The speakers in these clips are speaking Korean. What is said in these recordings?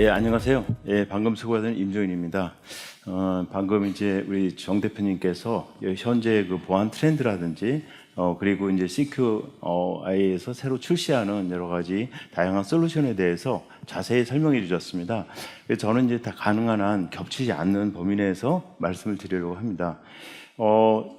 예, 안녕하세요. 예, 방금 수고하던 임조인입니다. 어, 방금 이제 우리 정 대표님께서 현재 그 보안 트렌드라든지 어, 그리고 이제 CQI에서 새로 출시하는 여러 가지 다양한 솔루션에 대해서 자세히 설명해 주셨습니다. 저는 이제 다 가능한 한 겹치지 않는 범위 내에서 말씀을 드리려고 합니다. 어,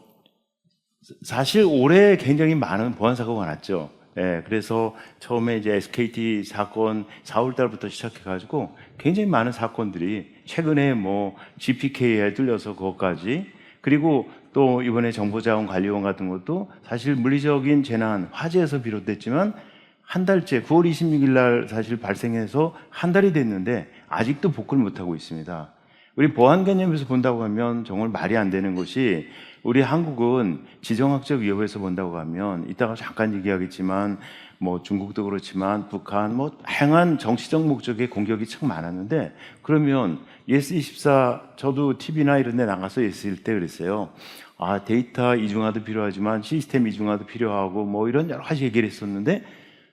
사실 올해 굉장히 많은 보안 사고가 났죠. 예, 그래서 처음에 이제 SKT 사건 4월 달부터 시작해가지고 굉장히 많은 사건들이 최근에 뭐 GPK에 뚫려서 그것까지 그리고 또 이번에 정보자원관리원 같은 것도 사실 물리적인 재난 화재에서 비롯됐지만 한 달째 9월 26일 날 사실 발생해서 한 달이 됐는데 아직도 복구를 못하고 있습니다. 우리 보안 개념에서 본다고 하면 정말 말이 안 되는 것이 우리 한국은 지정학적 위협에서 본다고 하면 이따가 잠깐 얘기하겠지만 뭐 중국도 그렇지만 북한 뭐 다양한 정치적 목적의 공격이 참 많았는데 그러면 예스 24 저도 TV나 이런 데 나가서 있을 때 그랬어요. 아 데이터 이중화도 필요하지만 시스템 이중화도 필요하고 뭐 이런 여러 가지 얘기를 했었는데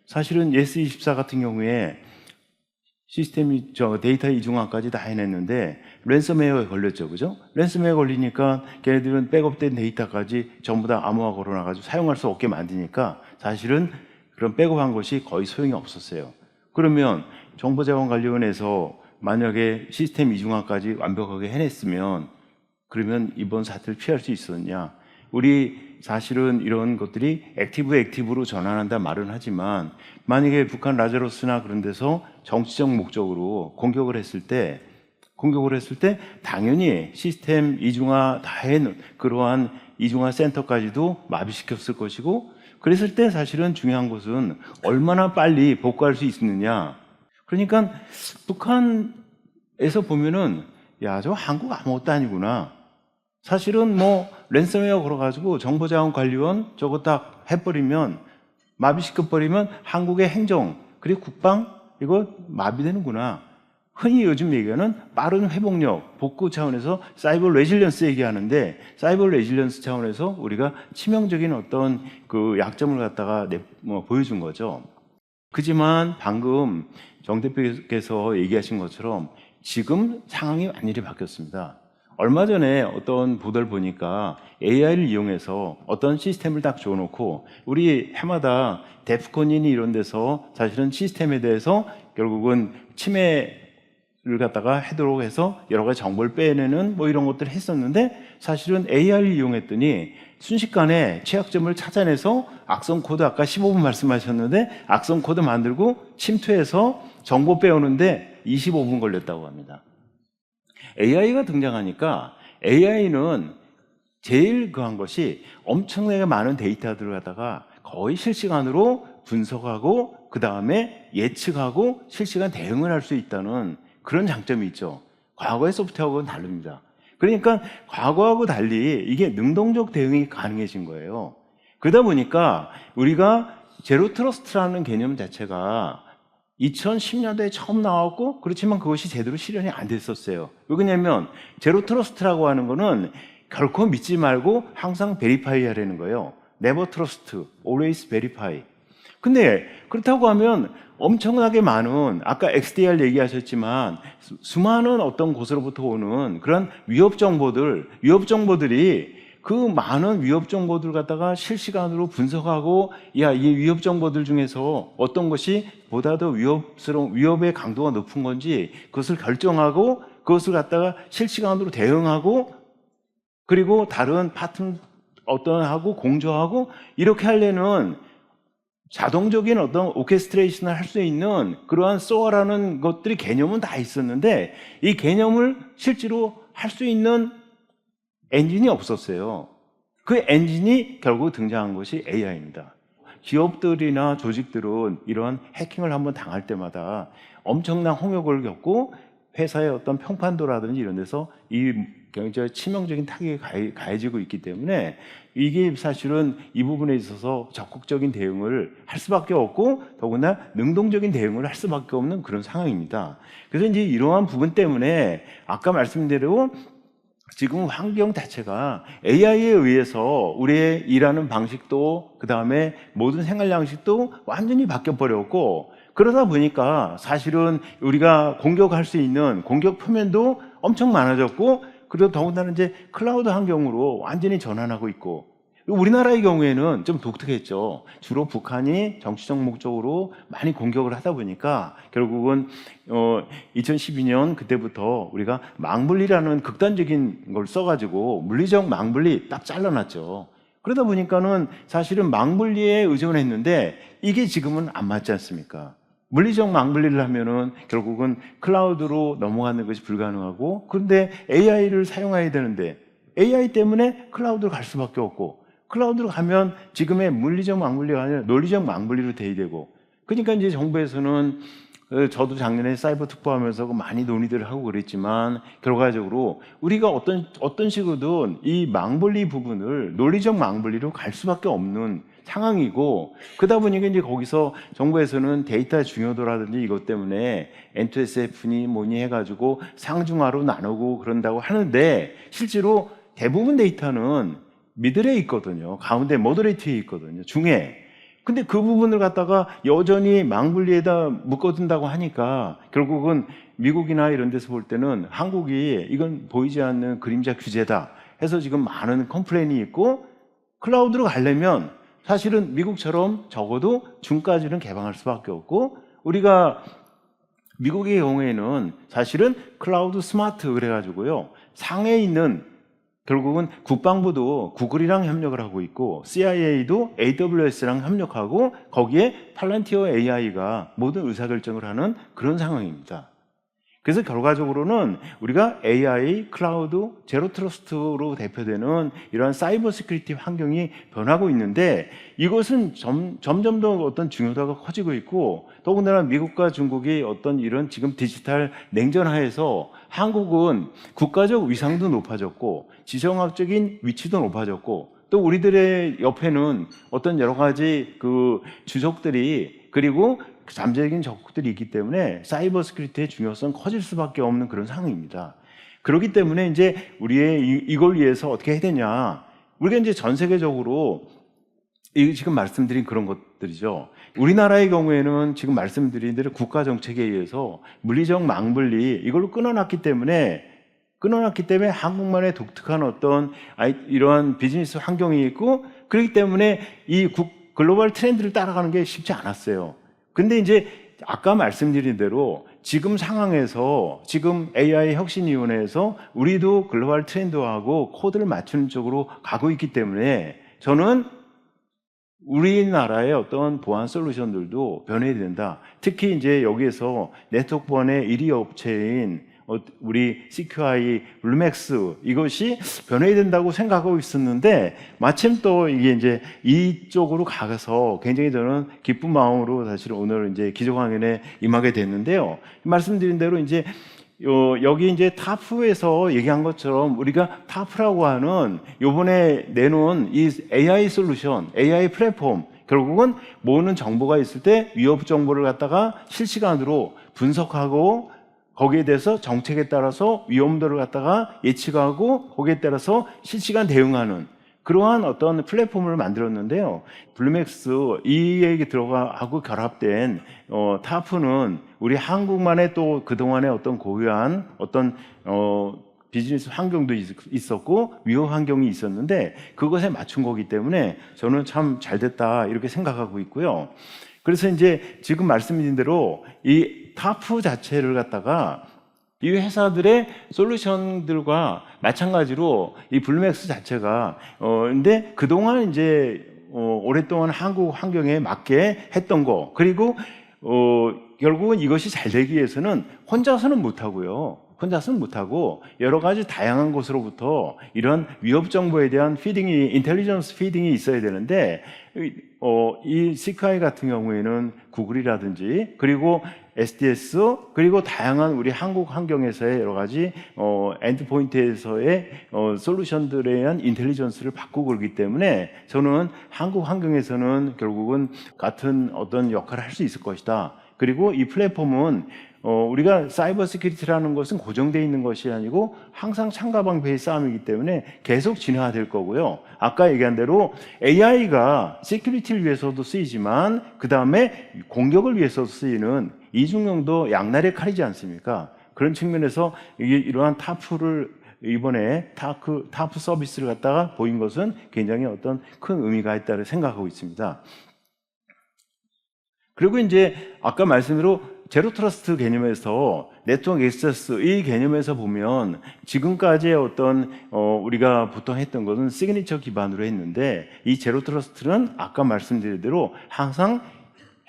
사실은 예스24 같은 경우에 시스템이 저 데이터 이중화까지 다 해냈는데 랜섬웨어에 걸렸죠, 그죠? 랜섬웨어 걸리니까 걔네들은 백업된 데이터까지 전부 다 암호화 걸어놔가지고 사용할 수 없게 만드니까 사실은 그런 백업한 것이 거의 소용이 없었어요. 그러면 정보자원관리원에서 만약에 시스템 이중화까지 완벽하게 해냈으면 그러면 이번 사태를 피할 수 있었냐? 우리 사실은 이런 것들이 액티브 액티브로 전환한다 말은 하지만 만약에 북한 라자로스나 그런 데서 정치적 목적으로 공격을 했을 때 공격을 했을 때 당연히 시스템 이중화 다해 그러한 이중화 센터까지도 마비시켰을 것이고 그랬을 때 사실은 중요한 것은 얼마나 빨리 복구할 수 있느냐. 그러니까 북한에서 보면은 야, 저 한국 아무것도 아니구나. 사실은 뭐 랜섬웨어 걸어가지고 정보자원관리원 저거 딱 해버리면 마비시켜버리면 한국의 행정 그리고 국방 이거 마비되는구나. 흔히 요즘 얘기하는 빠른 회복력, 복구 차원에서 사이버 레질리언스 얘기하는데 사이버 레질리언스 차원에서 우리가 치명적인 어떤 그 약점을 갖다가 내, 뭐 보여준 거죠. 그지만 방금 정 대표께서 얘기하신 것처럼 지금 상황이 완전히 바뀌었습니다. 얼마 전에 어떤 보도를 보니까 AI를 이용해서 어떤 시스템을 딱 줘놓고 우리 해마다 데프콘이니 이런 데서 사실은 시스템에 대해서 결국은 침해를 갖다가 하도록 해서 여러 가지 정보를 빼내는 뭐 이런 것들을 했었는데 사실은 AI를 이용했더니 순식간에 취약점을 찾아내서 악성 코드 아까 15분 말씀하셨는데 악성 코드 만들고 침투해서 정보 빼오는데 25분 걸렸다고 합니다. AI가 등장하니까 AI는 제일 그한 것이 엄청나게 많은 데이터들을 갖다가 거의 실시간으로 분석하고 그 다음에 예측하고 실시간 대응을 할 수 있다는 그런 장점이 있죠. 과거의 소프트웨어하고는 다릅니다. 그러니까 과거하고 달리 이게 능동적 대응이 가능해진 거예요. 그러다 보니까 우리가 제로 트러스트라는 개념 자체가 2010년대에 처음 나왔고 그렇지만 그것이 제대로 실현이 안 됐었어요. 왜냐하면 제로 트러스트라고 하는 거는 결코 믿지 말고 항상 베리파이 하라는 거예요. never trust, always verify. 근데 그렇다고 하면 엄청나게 많은 아까 XDR 얘기하셨지만 수, 많은 어떤 곳으로부터 오는 그런 위협 정보들, 위협 정보들이 그 많은 위협 정보들 갖다가 실시간으로 분석하고 야, 이 위협 정보들 중에서 어떤 것이 보다 더 위협스러운 위협의 강도가 높은 건지 그것을 결정하고 그것을 갖다가 실시간으로 대응하고 그리고 다른 파트 어떤 하고 공조하고 이렇게 하려는 자동적인 어떤 오케스트레이션을 할 수 있는 그러한 소어라는 것들이 개념은 다 있었는데 이 개념을 실제로 할 수 있는 엔진이 없었어요. 그 엔진이 결국 등장한 것이 AI입니다. 기업들이나 조직들은 이런 해킹을 한번 당할 때마다 엄청난 홍역을 겪고 회사의 어떤 평판도라든지 이런 데서 이 굉장히 치명적인 타격이 가해지고 있기 때문에 이게 사실은 이 부분에 있어서 적극적인 대응을 할 수밖에 없고 더구나 능동적인 대응을 할 수밖에 없는 그런 상황입니다. 그래서 이제 이러한 부분 때문에 아까 말씀대로 지금 환경 자체가 AI에 의해서 우리의 일하는 방식도 그 다음에 모든 생활 양식도 완전히 바뀌어 버렸고 그러다 보니까 사실은 우리가 공격할 수 있는 공격 표면도 엄청 많아졌고 그리고 더군다나 이제 클라우드 환경으로 완전히 전환하고 있고 우리나라의 경우에는 좀 독특했죠. 주로 북한이 정치적 목적으로 많이 공격을 하다 보니까 결국은 어 2012년 그때부터 우리가 망분리라는 극단적인 걸 써가지고 물리적 망분리 딱 잘라놨죠. 그러다 보니까는 사실은 망분리에 의존했는데 이게 지금은 안 맞지 않습니까? 물리적 망분리를 하면은 결국은 클라우드로 넘어가는 것이 불가능하고 그런데 AI를 사용해야 되는데 AI 때문에 클라우드로 갈 수밖에 없고 클라우드로 가면 지금의 물리적 망분리가 아니라 논리적 망분리로 돼야 되고 그러니까 이제 정부에서는 어, 저도 작년에 사이버 특보하면서 많이 논의들을 하고 그랬지만 결과적으로 우리가 어떤 어떤 식으로든 이 망분리 부분을 논리적 망분리로 갈 수밖에 없는 상황이고 그러다 보니까 이제 거기서 정부에서는 데이터 중요도라든지 이것 때문에 N2SF니 뭐니 해가지고 상중하로 나누고 그런다고 하는데 실제로 대부분 데이터는 미들에 있거든요. 가운데 모더레이트에 있거든요. 중에. 근데 그 부분을 갖다가 여전히 망분리에다 묶어둔다고 하니까 결국은 미국이나 이런 데서 볼 때는 한국이 이건 보이지 않는 그림자 규제다 해서 지금 많은 컴플레인이 있고 클라우드로 가려면 사실은 미국처럼 적어도 중까지는 개방할 수밖에 없고 우리가 미국의 경우에는 사실은 클라우드 스마트 그래가지고요 상해 있는 결국은 국방부도 구글이랑 협력을 하고 있고 CIA도 AWS랑 협력하고 거기에 팔란티어 AI가 모든 의사결정을 하는 그런 상황입니다. 그래서 결과적으로는 우리가 AI, 클라우드, 제로 트러스트로 대표되는 이러한 사이버 시큐리티 환경이 변하고 있는데 이것은 점, 점점 더 어떤 중요도가 커지고 있고 더군다나 미국과 중국이 어떤 이런 지금 디지털 냉전 하에서 한국은 국가적 위상도 높아졌고 지정학적인 위치도 높아졌고 또 우리들의 옆에는 어떤 여러 가지 그 주적들이 그리고 잠재적인 적들이 있기 때문에 사이버 스크리트의 중요성 커질 수밖에 없는 그런 상황입니다. 그렇기 때문에 이제 우리의 이- 이걸 위해서 어떻게 해야 되냐. 우리가 이제 전 세계적으로 이 지금 말씀드린 그런 것들이죠. 우리나라의 경우에는 지금 말씀드린 대로 국가 정책에 의해서 물리적 망분리 이걸로 끊어놨기 때문에 끊어놨기 때문에 한국만의 독특한 어떤 이러한 비즈니스 환경이 있고 그렇기 때문에 이 국- 글로벌 트렌드를 따라가는 게 쉽지 않았어요. 근데 이제 아까 말씀드린 대로 지금 상황에서 지금 AI 혁신위원회에서 우리도 글로벌 트렌드하고 코드를 맞추는 쪽으로 가고 있기 때문에 저는 우리나라의 어떤 보안 솔루션들도 변해야 된다. 특히 이제 여기에서 네트워크 보안의 1위 업체인 어, 우리 CQI, 블루맥스 이것이 변해야 된다고 생각하고 있었는데 마침 또 이게 이제 이쪽으로 가서 굉장히 저는 기쁜 마음으로 사실 오늘 이제 기조 강연에 임하게 됐는데요. 말씀드린 대로 이제 요, 여기 이제 타프에서 얘기한 것처럼 우리가 타프라고 하는 요번에 내놓은 이 AI 솔루션, AI 플랫폼, 결국은 모으는 정보가 있을 때 위협 정보를 갖다가 실시간으로 분석하고 거기에 대해서 정책에 따라서 위험도를 갖다가 예측하고 거기에 따라서 실시간 대응하는 그러한 어떤 플랫폼을 만들었는데요. 블루맥스 이 얘기 들어가하고 결합된 어, 타프는 우리 한국만의 또 그동안의 어떤 고유한 어떤 어, 비즈니스 환경도 있- 있었고 위험 환경이 있었는데 그것에 맞춘 거기 때문에 저는 참 잘 됐다 이렇게 생각하고 있고요. 그래서 이제 지금 말씀드린 대로 이 타프 자체를 갖다가 이 회사들의 솔루션들과 마찬가지로 이 블루맥스 자체가 어 근데 그동안 이제 어 오랫동안 한국 환경에 맞게 했던 거 그리고 어 결국은 이것이 잘 되기 위해서는 혼자서는 못 하고요. 혼자서는 못하고 여러 가지 다양한 곳으로부터 이런 위협 정보에 대한 피딩이 인텔리전스 피딩이 있어야 되는데 이- 어, 이 시카이 같은 경우에는 구글이라든지 그리고 SDS 그리고 다양한 우리 한국 환경에서의 여러 가지 어, 엔드포인트에서의 어, 솔루션들에 대한 인텔리전스를 바꾸고 그러기 때문에 저는 한국 환경에서는 결국은 같은 어떤 역할을 할 수 있을 것이다. 그리고 이 플랫폼은 어, 우리가 사이버 시큐리티라는 것은 고정되어 있는 것이 아니고 항상 창가방패의 싸움이기 때문에 계속 진화될 거고요. 아까 얘기한 대로 AI가 시큐리티를 위해서도 쓰이지만 그 다음에 공격을 위해서도 쓰이는 이중용도 양날의 칼이지 않습니까? 그런 측면에서 이- 이러한 타프를 이번에 타프, 타프 서비스를 갖다가 보인 것은 굉장히 어떤 큰 의미가 있다고 생각하고 있습니다. 그리고 이제 아까 말씀대로 제로 트러스트 개념에서 네트워크 액세스 이 개념에서 보면 지금까지의 어떤 어 우리가 보통 했던 것은 시그니처 기반으로 했는데 이 제로 트러스트는 아까 말씀드린 대로 항상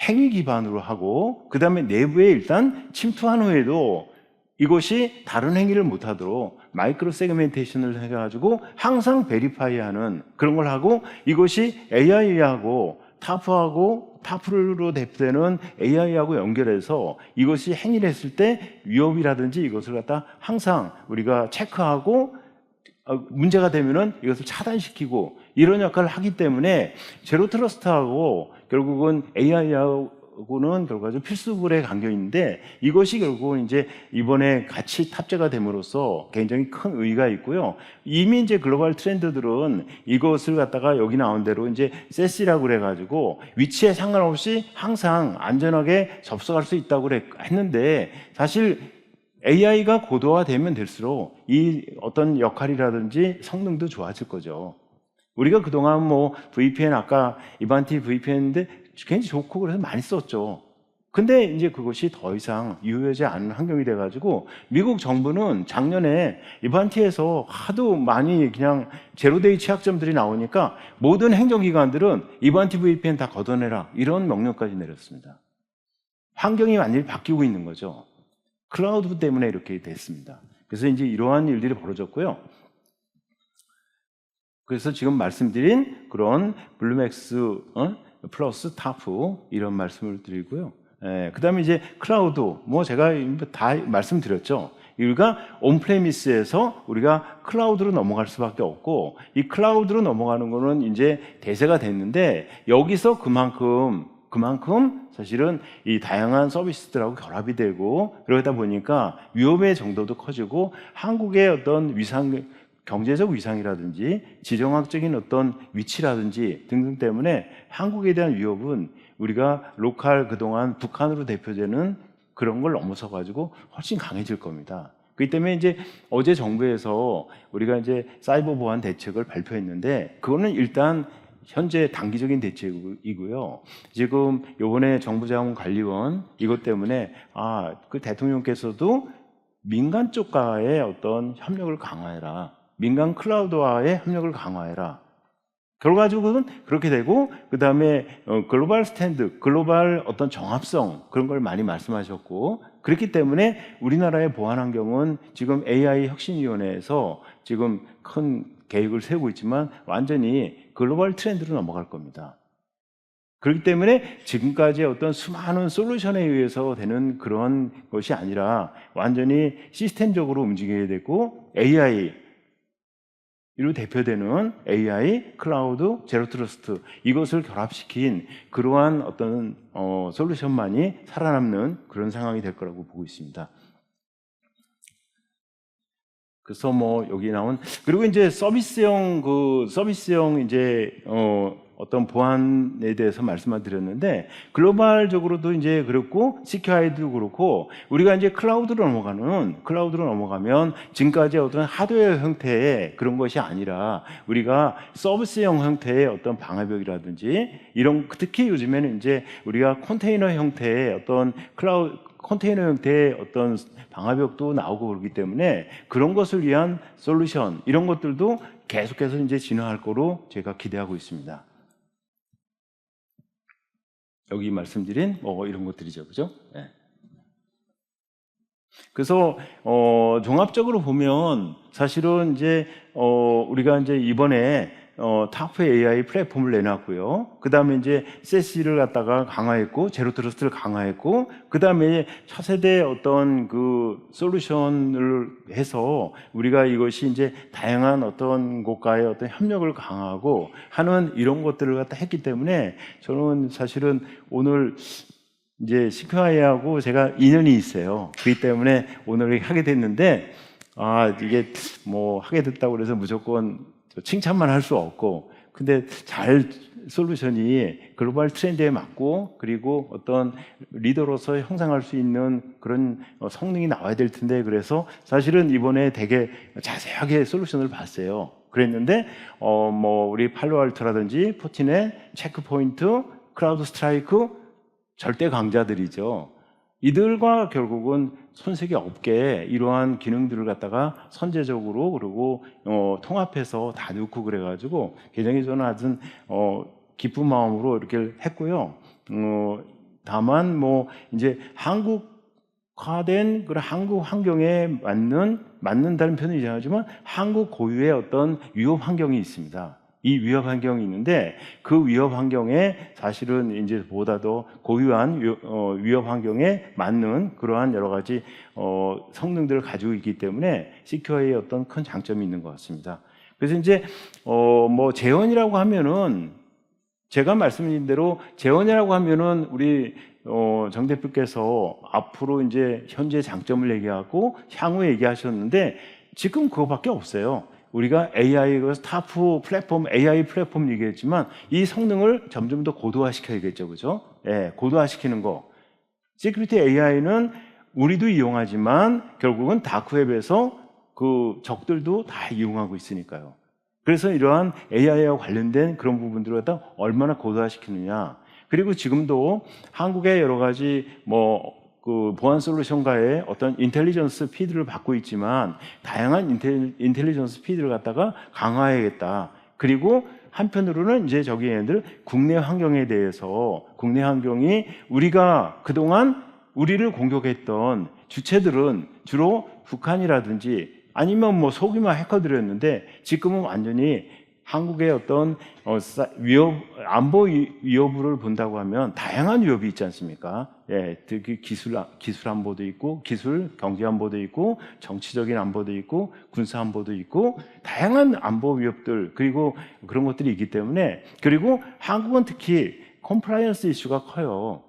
행위 기반으로 하고 그 다음에 내부에 일단 침투한 후에도 이것이 다른 행위를 못하도록 마이크로 세그멘테이션을 해가지고 항상 베리파이하는 그런 걸 하고 이것이 AI하고 타프하고 타프로 대표되는 AI하고 연결해서 이것이 행위를 했을 때 위협이라든지 이것을 갖다 항상 우리가 체크하고 어, 문제가 되면은 이것을 차단시키고 이런 역할을 하기 때문에 제로 트러스트하고 결국은 AI하고는 결과적으로 필수불에 감겨 있는데 이것이 결국은 이제 이번에 같이 탑재가 됨으로써 굉장히 큰 의의가 있고요. 이미 이제 글로벌 트렌드들은 이것을 갖다가 여기 나온 대로 이제 세시라고 그래가지고 위치에 상관없이 항상 안전하게 접속할 수 있다고 했는데 사실 AI가 고도화되면 될수록 이 어떤 역할이라든지 성능도 좋아질 거죠. 우리가 그동안 뭐 VPN 아까 이반티 VPN인데 굉장히 좋고 그래서 많이 썼죠. 근데 이제 그것이 더 이상 유효하지 않은 환경이 돼가지고 미국 정부는 작년에 이반티에서 하도 많이 그냥 제로데이 취약점들이 나오니까 모든 행정기관들은 이반티 VPN 다 걷어내라 이런 명령까지 내렸습니다. 환경이 완전히 바뀌고 있는 거죠. 클라우드 때문에 이렇게 됐습니다. 그래서 이제 이러한 일들이 벌어졌고요. 그래서 지금 말씀드린 그런 블루맥스 어? 플러스 타프 이런 말씀을 드리고요. 예, 그다음에 이제 클라우드 뭐 제가 다 말씀드렸죠. 우리가 온프레미스에서 우리가 클라우드로 넘어갈 수밖에 없고 이 클라우드로 넘어가는 거는 이제 대세가 됐는데 여기서 그만큼 그만큼 사실은 이 다양한 서비스들하고 결합이 되고 그러다 보니까 위험의 정도도 커지고 한국의 어떤 위상 경제적 위상이라든지 지정학적인 어떤 위치라든지 등등 때문에 한국에 대한 위협은 우리가 로컬 그동안 북한으로 대표되는 그런 걸 넘어서 가지고 훨씬 강해질 겁니다. 그렇기 때문에 이제 어제 정부에서 우리가 이제 사이버 보안 대책을 발표했는데 그거는 일단 현재 단기적인 대책이고요. 지금 요번에 정부자원 관리원 이것 때문에 아 그 대통령께서도 민간 쪽과의 어떤 협력을 강화해라. 민간 클라우드와의 협력을 강화해라. 결과적으로는 그렇게 되고 그 다음에 글로벌 스탠드, 글로벌 어떤 정합성 그런 걸 많이 말씀하셨고 그렇기 때문에 우리나라의 보안 환경은 지금 AI 혁신위원회에서 지금 큰 계획을 세우고 있지만 완전히 글로벌 트렌드로 넘어갈 겁니다. 그렇기 때문에 지금까지의 어떤 수많은 솔루션에 의해서 되는 그런 것이 아니라 완전히 시스템적으로 움직여야 되고 AI 이로 대표되는 AI, 클라우드, 제로 트러스트 이것을 결합시킨 그러한 어떤 어, 솔루션만이 살아남는 그런 상황이 될 거라고 보고 있습니다. 그래서 뭐 여기 나온 그리고 이제 서비스형 그 서비스형 이제 어 어떤 보안에 대해서 말씀을 드렸는데 글로벌적으로도 이제 그렇고 시큐아이도 그렇고 우리가 이제 클라우드로 넘어가는 클라우드로 넘어가면 지금까지 어떤 하드웨어 형태의 그런 것이 아니라 우리가 서비스형 형태의 어떤 방화벽이라든지 이런 특히 요즘에는 이제 우리가 컨테이너 형태의 어떤 클라우드 컨테이너 형태의 어떤 방화벽도 나오고 그러기 때문에 그런 것을 위한 솔루션 이런 것들도 계속해서 이제 진화할 거로 제가 기대하고 있습니다. 여기 말씀드린 뭐 이런 것들이죠, 그죠? 네. 그래서 어, 종합적으로 보면 사실은 이제 어, 우리가 이제 이번에 어, 타프 AI 플랫폼을 내놨고요. 그 다음에 이제 세시를 갖다가 강화했고, 제로 트러스트를 강화했고, 그 다음에 차세대 어떤 그 솔루션을 해서 우리가 이것이 이제 다양한 어떤 곳과의 어떤 협력을 강화하고 하는 이런 것들을 갖다 했기 때문에 저는 사실은 오늘 이제 시크와이하고 제가 인연이 있어요. 그렇기 때문에 오늘 하게 됐는데 아 이게 뭐 하게 됐다고 그래서 무조건 칭찬만 할 수 없고 근데 잘 솔루션이 글로벌 트렌드에 맞고 그리고 어떤 리더로서 형성할 수 있는 그런 어, 성능이 나와야 될 텐데 그래서 사실은 이번에 되게 자세하게 솔루션을 봤어요. 그랬는데 어 뭐 우리 팔로알토라든지 포틴의 체크포인트, 크라우드 스트라이크 절대 강자들이죠. 이들과 결국은 손색이 없게 이러한 기능들을 갖다가 선제적으로 그리고 어, 통합해서 다 넣고 그래가지고 굉장히 저는 아주 어, 기쁜 마음으로 이렇게 했고요. 어, 다만 뭐 이제 한국화된 그런 한국 환경에 맞는 맞는다는 표현은 이상하지만 한국 고유의 어떤 위협 환경이 있습니다. 이 위협 환경이 있는데 그 위협 환경에 사실은 이제 보다 더 고유한 위- 어, 위협 환경에 맞는 그러한 여러 가지 어, 성능들을 가지고 있기 때문에 시큐어의 어떤 큰 장점이 있는 것 같습니다. 그래서 이제 어, 뭐 재원이라고 하면은 제가 말씀드린 대로 재원이라고 하면은 우리 어, 정 대표께서 앞으로 이제 현재 장점을 얘기하고 향후 얘기하셨는데 지금 그거밖에 없어요. 우리가 AI 그 스타프 플랫폼 AI 플랫폼 얘기했지만 이 성능을 점점 더 고도화시켜야겠죠, 그죠? 예, 고도화시키는 거. 시큐리티 AI는 우리도 이용하지만 결국은 다크웹에서 그 적들도 다 이용하고 있으니까요. 그래서 이러한 AI와 관련된 그런 부분들을 갖다 얼마나 고도화시키느냐. 그리고 지금도 한국의 여러 가지 뭐 그 보안 솔루션과의 어떤 인텔리전스 피드를 받고 있지만 다양한 인텔, 인텔리전스 피드를 갖다가 강화해야겠다. 그리고 한편으로는 이제 저기 얘네들 국내 환경에 대해서 국내 환경이 우리가 그동안 우리를 공격했던 주체들은 주로 북한이라든지 아니면 뭐 소규모 해커들이었는데 지금은 완전히 한국의 어떤 어, 싸- 위협 안보 위- 위협을 본다고 하면 다양한 위협이 있지 않습니까? 예, 특히 기술 아- 기술 안보도 있고 기술 경제 안보도 있고 정치적인 안보도 있고 군사 안보도 있고 다양한 안보 위협들 그리고 그런 것들이 있기 때문에 그리고 한국은 특히 컴플라이언스 이슈가 커요.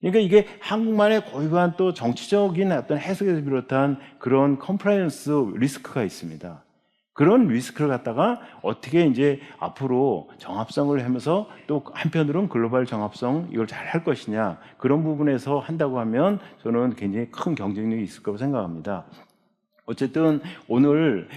그러니까 이게 한국만의 고유한 또 정치적인 어떤 해석에서 비롯한 그런 컴플라이언스 리스크가 있습니다. 그런 리스크를 갖다가 어떻게 이제 앞으로 정합성을 하면서 또 한편으로는 글로벌 정합성 이걸 잘 할 것이냐 그런 부분에서 한다고 하면 저는 굉장히 큰 경쟁력이 있을 거라고 생각합니다. 어쨌든 오늘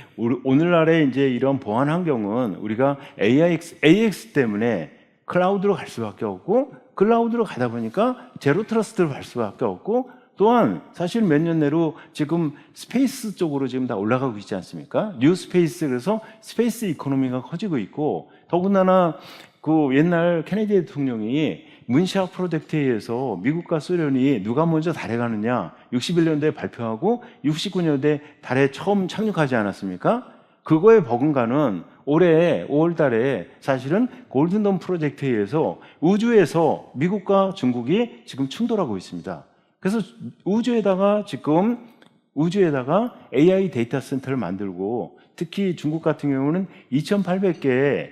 오늘날의 이제 이런 보안 환경은 우리가 AIX, AX 때문에 클라우드로 갈 수밖에 없고 클라우드로 가다 보니까 제로 트러스트로 갈 수밖에 없고 또한 사실 몇 년 내로 지금 스페이스 쪽으로 지금 다 올라가고 있지 않습니까? 뉴 스페이스 그래서 스페이스 이코노미가 커지고 있고 더군다나 그 옛날 케네디 대통령이 문시아 프로젝트에 의해서 미국과 소련이 누가 먼저 달에 가느냐 61년도에 발표하고 69년도에 달에 처음 착륙하지 않았습니까? 그거에 버금가는 올해 5월 달에 사실은 골든덤 프로젝트에 의해서 우주에서 미국과 중국이 지금 충돌하고 있습니다. 그래서 우주에다가 지금 우주에다가 AI 데이터 센터를 만들고 특히 중국 같은 경우는 2,800개의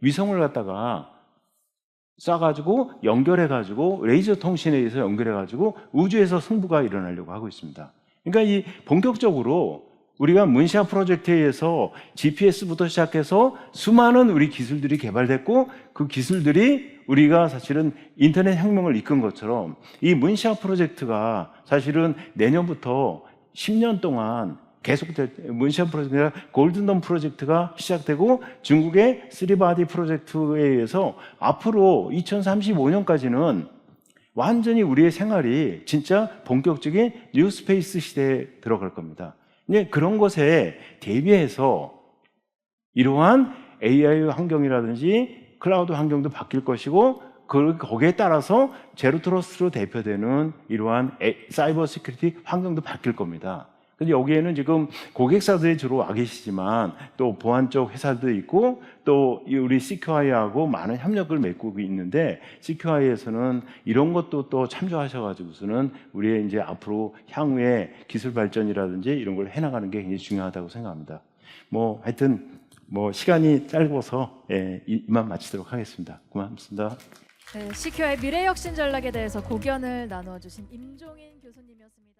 위성을 갖다가 쏴가지고 연결해가지고 레이저 통신에 의해서 연결해가지고 우주에서 승부가 일어나려고 하고 있습니다. 그러니까 이 본격적으로 우리가 문시아 프로젝트에 의해서 GPS부터 시작해서 수많은 우리 기술들이 개발됐고 그 기술들이 우리가 사실은 인터넷 혁명을 이끈 것처럼 이 문시아 프로젝트가 사실은 내년부터 10년 동안 계속될 문시아 프로젝트가 골든덤 프로젝트가 시작되고 중국의 쓰리바디 프로젝트에 의해서 앞으로 2035년까지는 완전히 우리의 생활이 진짜 본격적인 뉴스페이스 시대에 들어갈 겁니다. 네, 그런 것에 대비해서 이러한 AI 환경이라든지 클라우드 환경도 바뀔 것이고 그 거기에 따라서 제로 트러스트로 대표되는 이러한 에- 사이버 시큐리티 환경도 바뀔 겁니다. 근데 여기에는 지금 고객사들이 주로 와 계시지만 또 보안 쪽 회사도 있고 또이 우리 CQI하고 많은 협력을 맺고 있는데 CQI에서는 이런 것도 또 참조하셔가지고서는 우리의 이제 앞으로 향후에 기술 발전이라든지 이런 걸 해나가는 게 굉장히 중요하다고 생각합니다. 뭐 하여튼 뭐 시간이 짧아서 예, 이- 이만 마치도록 하겠습니다. 고맙습니다. 네, 시큐어의 미래 혁신 전략에 대해서 고견을 나누어 주신 임종인 교수님이었습니다.